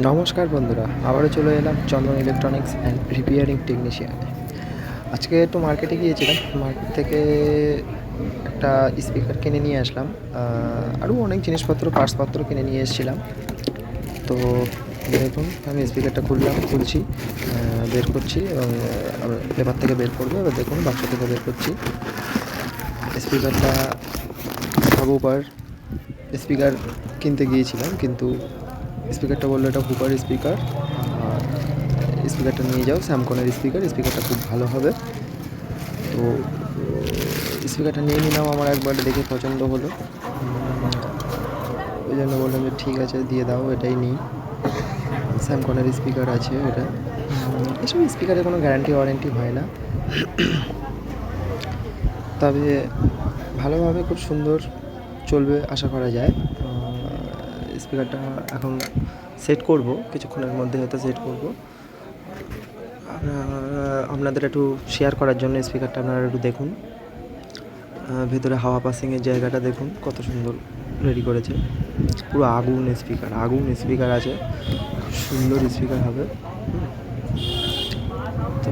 নমস্কার বন্ধুরা, আবারও চলে এলাম চন্দন ইলেকট্রনিক্স অ্যান্ড রিপেয়ারিং টেকনিশিয়ানে আজকে একটু মার্কেটে গিয়েছিলাম মার্কেট থেকে একটা স্পিকার কিনে নিয়ে আসলাম আরও অনেক জিনিসপত্র পার্টসপত্র কিনে নিয়ে এসেছিলাম। তো দেখুন, আমি স্পিকারটা খুললাম, খুলছি বের করছি এবং পেপার থেকে বের করব, এবার দেখুন বাক্স থেকে বের করছি। স্পিকারটা হাবুপার স্পিকার কিনতে গিয়েছিলাম, কিন্তু স্পিকারটা বলল এটা হুপার স্পিকার, আর স্পিকারটা নিয়ে যাও, স্যামকনের স্পিকার, স্পিকারটা খুব ভালো হবে। তো, স্পিকারটা নিয়ে নিলাম আমার একবার, দেখে পছন্দ হলো। ওই জন্য বললাম যে ঠিক আছে, দিয়ে দাও, এটাই নিই। স্যামকনের স্পিকার আছে এটা। এসব স্পিকারের কোনো গ্যারান্টি ওয়ারেন্টি হয় না। তবে ভালোভাবে খুব সুন্দর চলবে, আশা করা যায়। স্পিকারটা এখন সেট করব, কিছুক্ষণের মধ্যে হয়তো সেট করব। আপনাদের একটু শেয়ার করার জন্য স্পিকারটা আপনারা একটু দেখুন। ভেতরে হাওয়া পাসিংয়ের জায়গাটা দেখুন, কত সুন্দর রেডি করেছে। পুরো আগুন স্পিকার আগুন স্পিকার আছে। সুন্দর স্পিকার হবে। তো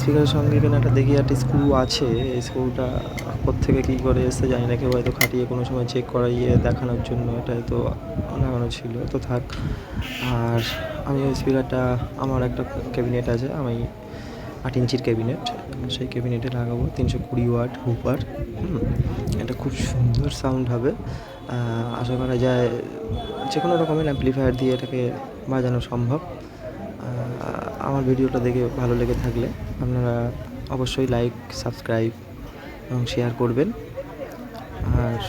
স্পিকারের সঙ্গে এখানে একটা দেখি একটা স্ক্রু আছে, এই স্ক্রুটা থেকে কী করে এসে জানি না, কেউ হয়তো খাটিয়ে কোনো সময় চেক করাইয়ে দেখানোর জন্য এটা হয়তো লাগানো ছিল, তো থাক। আর আমি ওই স্পিকারটা আমার একটা ক্যাবিনেট আছে, আমি আট ইঞ্চির ক্যাবিনেট সেই ক্যাবিনেটে লাগাবো, তিনশো কুড়ি ওয়াট হুপার এটা খুব সুন্দর সাউন্ড হবে। আশা করা যায় যে কোনো রকমের অ্যাম্প্লিফায়ার দিয়ে এটাকে বাজানো সম্ভব। আমার ভিডিওটা দেখে ভালো লেগে থাকলে আপনারা অবশ্যই লাইক সাবস্ক্রাইব এবং শেয়ার করবেন। আর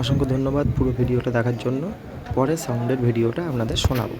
অসংখ্য ধন্যবাদ পুরো ভিডিওটা দেখার জন্য। পরে সাউন্ডের ভিডিওটা আপনাদের শোনাবো।